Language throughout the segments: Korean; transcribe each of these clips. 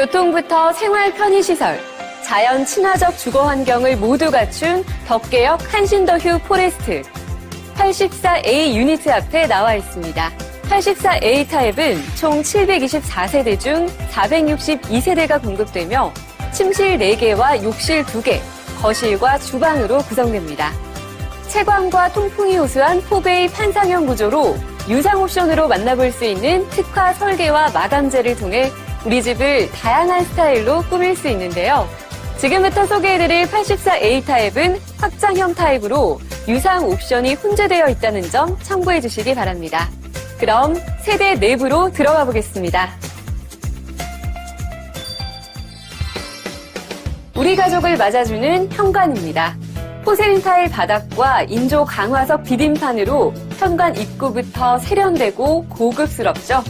교통부터 생활 편의시설, 자연 친화적 주거 환경을 모두 갖춘 덕계역 한신더휴 포레스트 84A 유니트 앞에 나와 있습니다. 84A 타입은 총 724세대 중 462세대가 공급되며 침실 4개와 욕실 2개, 거실과 주방으로 구성됩니다. 채광과 통풍이 호수한 포베이 판상형 구조로 유상 옵션으로 만나볼 수 있는 특화 설계와 마감재를 통해 우리 집을 다양한 스타일로 꾸밀 수 있는데요. 지금부터 소개해드릴 84A 타입은 확장형 타입으로 유상 옵션이 혼재되어 있다는 점 참고해 주시기 바랍니다. 그럼 세대 내부로 들어가 보겠습니다. 우리 가족을 맞아주는 현관입니다. 포세린 타일 바닥과 인조 강화석 비빔판으로 현관 입구부터 세련되고 고급스럽죠.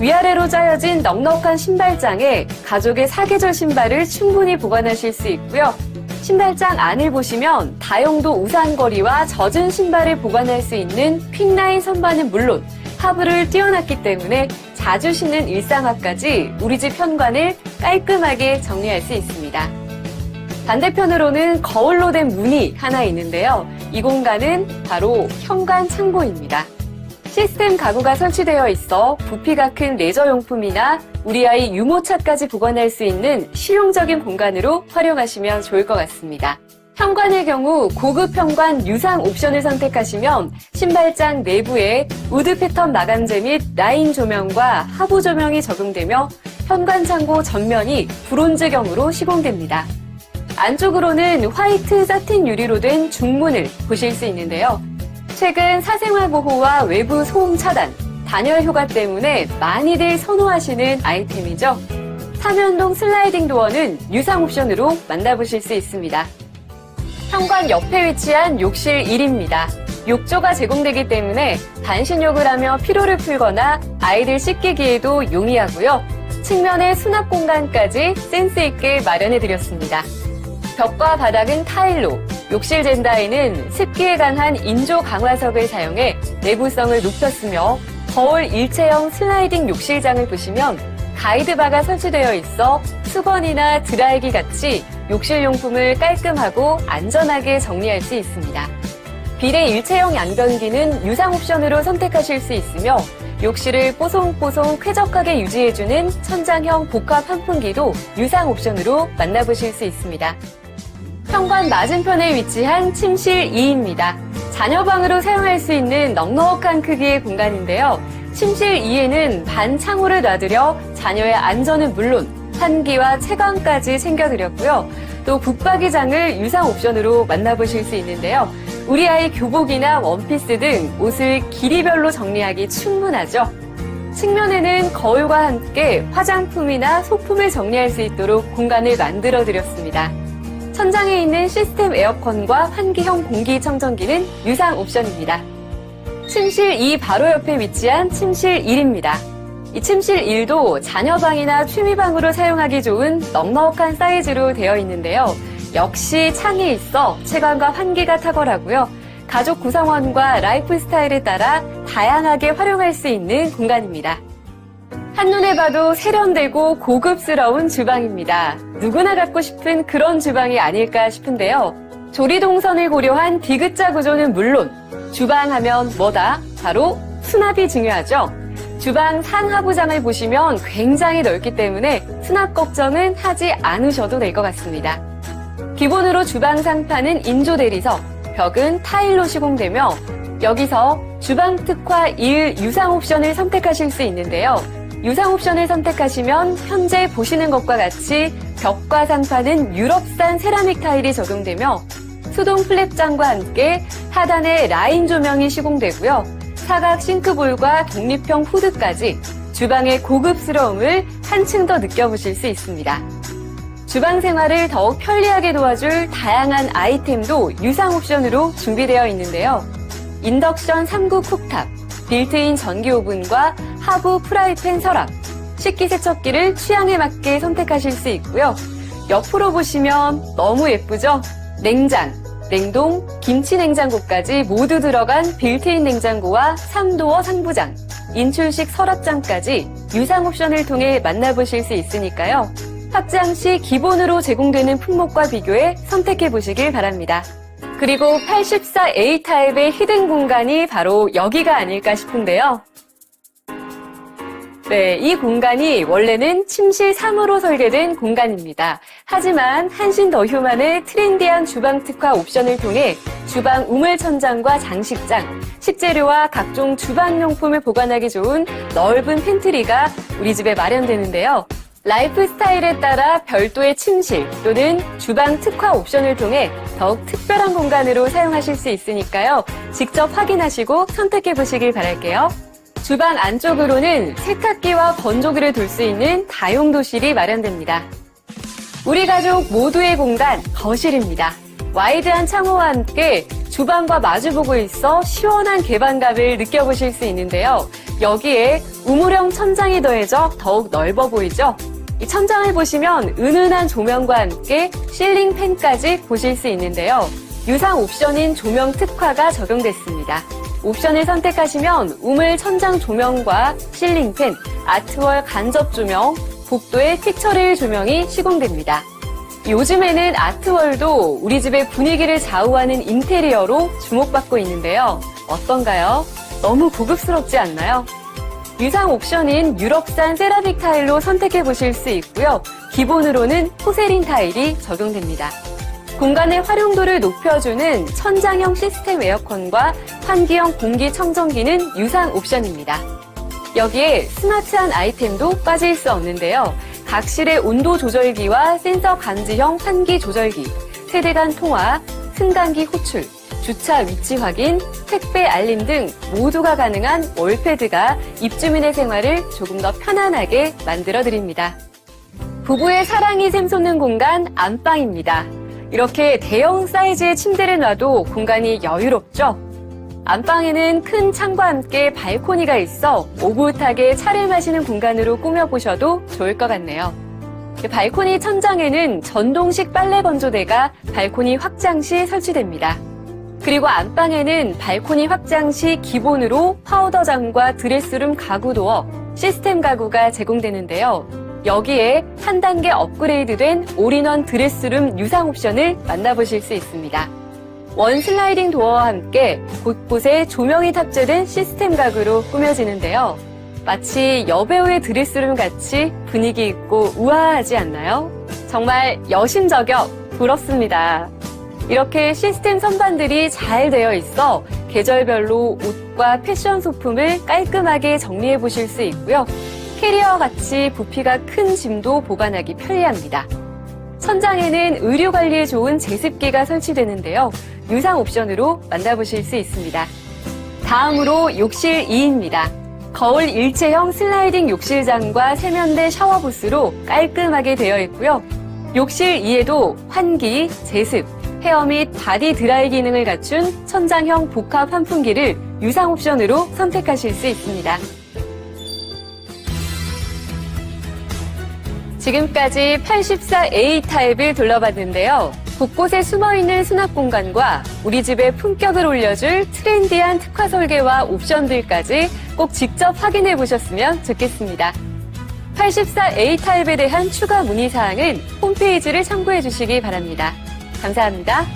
위아래로 짜여진 넉넉한 신발장에 가족의 사계절 신발을 충분히 보관하실 수 있고요. 신발장 안을 보시면 다용도 우산거리와 젖은 신발을 보관할 수 있는 퀵라인 선반은 물론 하부를 띄워놨기 때문에 자주 신는 일상화까지 우리 집 현관을 깔끔하게 정리할 수 있습니다. 반대편으로는 거울로 된 문이 하나 있는데요. 이 공간은 바로 현관 창고입니다. 시스템 가구가 설치되어 있어 부피가 큰 레저용품이나 우리 아이 유모차까지 보관할 수 있는 실용적인 공간으로 활용하시면 좋을 것 같습니다. 현관의 경우 고급 현관 유상 옵션을 선택하시면 신발장 내부에 우드 패턴 마감재 및 라인 조명과 하부 조명이 적용되며 현관 창고 전면이 브론즈경으로 시공됩니다. 안쪽으로는 화이트 사틴 유리로 된 중문을 보실 수 있는데요. 최근 사생활 보호와 외부 소음 차단, 단열 효과 때문에 많이들 선호하시는 아이템이죠. 사면동 슬라이딩 도어는 유상 옵션으로 만나보실 수 있습니다. 현관 옆에 위치한 욕실 1입니다. 욕조가 제공되기 때문에 반신욕을 하며 피로를 풀거나 아이들 씻기기에도 용이하고요. 측면에 수납 공간까지 센스 있게 마련해 드렸습니다. 벽과 바닥은 타일로, 욕실 젠다에는 습기에 강한 인조 강화석을 사용해 내구성을 높였으며 거울 일체형 슬라이딩 욕실장을 보시면 가이드바가 설치되어 있어 수건이나 드라이기 같이 욕실 용품을 깔끔하고 안전하게 정리할 수 있습니다. 비례 일체형 양변기는 유상 옵션으로 선택하실 수 있으며 욕실을 뽀송뽀송 쾌적하게 유지해주는 천장형 복합 환풍기도 유상 옵션으로 만나보실 수 있습니다. 현관 맞은편에 위치한 침실 2입니다. 자녀방으로 사용할 수 있는 넉넉한 크기의 공간인데요. 침실 2에는 반 창호를 놔두려 자녀의 안전은 물론 환기와 채광까지 챙겨드렸고요. 또 붙박이장을 유상 옵션으로 만나보실 수 있는데요. 우리 아이 교복이나 원피스 등 옷을 길이별로 정리하기 충분하죠. 측면에는 거울과 함께 화장품이나 소품을 정리할 수 있도록 공간을 만들어 드렸습니다. 천장에 있는 시스템 에어컨과 환기형 공기청정기는 유상 옵션입니다. 침실 2 바로 옆에 위치한 침실 1입니다. 이 침실 1도 자녀방이나 취미방으로 사용하기 좋은 넉넉한 사이즈로 되어 있는데요. 역시 창이 있어 채광과 환기가 탁월하고요. 가족 구성원과 라이프 스타일에 따라 다양하게 활용할 수 있는 공간입니다. 한눈에 봐도 세련되고 고급스러운 주방입니다. 누구나 갖고 싶은 그런 주방이 아닐까 싶은데요. 조리 동선을 고려한 디귿자 구조는 물론 주방 하면 뭐다? 바로 수납이 중요하죠. 주방 상하부장을 보시면 굉장히 넓기 때문에 수납 걱정은 하지 않으셔도 될 것 같습니다. 기본으로 주방 상판은 인조 대리석, 벽은 타일로 시공되며 여기서 주방 특화 1 유상 옵션을 선택하실 수 있는데요. 유상 옵션을 선택하시면 현재 보시는 것과 같이 벽과 상판은 유럽산 세라믹 타일이 적용되며 수동 플랩장과 함께 하단에 라인 조명이 시공되고요. 사각 싱크볼과 독립형 후드까지 주방의 고급스러움을 한층 더 느껴보실 수 있습니다. 주방 생활을 더욱 편리하게 도와줄 다양한 아이템도 유상 옵션으로 준비되어 있는데요. 인덕션 3구 쿡탑, 빌트인 전기 오븐과 하부 프라이팬 서랍, 식기세척기를 취향에 맞게 선택하실 수 있고요. 옆으로 보시면 너무 예쁘죠? 냉장, 냉동, 김치 냉장고까지 모두 들어간 빌트인 냉장고와 3도어 상부장, 인출식 서랍장까지 유상 옵션을 통해 만나보실 수 있으니까요. 확장 시 기본으로 제공되는 품목과 비교해 선택해 보시길 바랍니다. 그리고 84A 타입의 히든 공간이 바로 여기가 아닐까 싶은데요. 네, 이 공간이 원래는 침실 3으로 설계된 공간입니다. 하지만 한신 더 휴만의 트렌디한 주방 특화 옵션을 통해 주방 우물 천장과 장식장, 식재료와 각종 주방용품을 보관하기 좋은 넓은 팬트리가 우리 집에 마련되는데요. 라이프 스타일에 따라 별도의 침실 또는 주방 특화 옵션을 통해 더욱 특별한 공간으로 사용하실 수 있으니까요. 직접 확인하시고 선택해 보시길 바랄게요. 주방 안쪽으로는 세탁기와 건조기를 둘 수 있는 다용도실이 마련됩니다. 우리 가족 모두의 공간, 거실입니다. 와이드한 창호와 함께 주방과 마주보고 있어 시원한 개방감을 느껴보실 수 있는데요. 여기에 우물형 천장이 더해져 더욱 넓어 보이죠? 이 천장을 보시면 은은한 조명과 함께 실링 팬까지 보실 수 있는데요. 유상 옵션인 조명 특화가 적용됐습니다. 옵션을 선택하시면 우물 천장 조명과 실링 팬, 아트월 간접 조명, 복도의 픽처레일 조명이 시공됩니다. 요즘에는 아트월도 우리 집의 분위기를 좌우하는 인테리어로 주목받고 있는데요. 어떤가요? 너무 고급스럽지 않나요? 유상 옵션인 유럽산 세라믹 타일로 선택해 보실 수 있고요. 기본으로는 포세린 타일이 적용됩니다. 공간의 활용도를 높여주는 천장형 시스템 에어컨과 환기형 공기청정기는 유상 옵션입니다. 여기에 스마트한 아이템도 빠질 수 없는데요. 각실의 온도 조절기와 센서 감지형 환기 조절기, 세대 간 통화, 승강기 호출, 주차 위치 확인, 택배 알림 등 모두가 가능한 월패드가 입주민의 생활을 조금 더 편안하게 만들어 드립니다. 부부의 사랑이 샘솟는 공간 안방입니다. 이렇게 대형 사이즈의 침대를 놔도 공간이 여유롭죠? 안방에는 큰 창과 함께 발코니가 있어 오붓하게 차를 마시는 공간으로 꾸며보셔도 좋을 것 같네요. 발코니 천장에는 전동식 빨래 건조대가 발코니 확장 시 설치됩니다. 그리고 안방에는 발코니 확장 시 기본으로 파우더 장과 드레스룸 가구 도어, 시스템 가구가 제공되는데요. 여기에 한 단계 업그레이드된 올인원 드레스룸 유상 옵션을 만나보실 수 있습니다. 원 슬라이딩 도어와 함께 곳곳에 조명이 탑재된 시스템 가구로 꾸며지는데요. 마치 여배우의 드레스룸 같이 분위기 있고 우아하지 않나요? 정말 여심 저격 부럽습니다. 이렇게 시스템 선반들이 잘 되어 있어 계절별로 옷과 패션 소품을 깔끔하게 정리해 보실 수 있고요. 캐리어 같이 부피가 큰 짐도 보관하기 편리합니다. 천장에는 의류 관리에 좋은 제습기가 설치되는데요. 유상 옵션으로 만나보실 수 있습니다. 다음으로 욕실 2입니다. 거울 일체형 슬라이딩 욕실장과 세면대 샤워 부스로 깔끔하게 되어 있고요. 욕실 2에도 환기, 제습, 헤어 및 바디 드라이 기능을 갖춘 천장형 복합 환풍기를 유상 옵션으로 선택하실 수 있습니다. 지금까지 84A 타입을 둘러봤는데요. 곳곳에 숨어있는 수납 공간과 우리 집의 품격을 올려줄 트렌디한 특화 설계와 옵션들까지 꼭 직접 확인해 보셨으면 좋겠습니다. 84A 타입에 대한 추가 문의 사항은 홈페이지를 참고해 주시기 바랍니다. 감사합니다.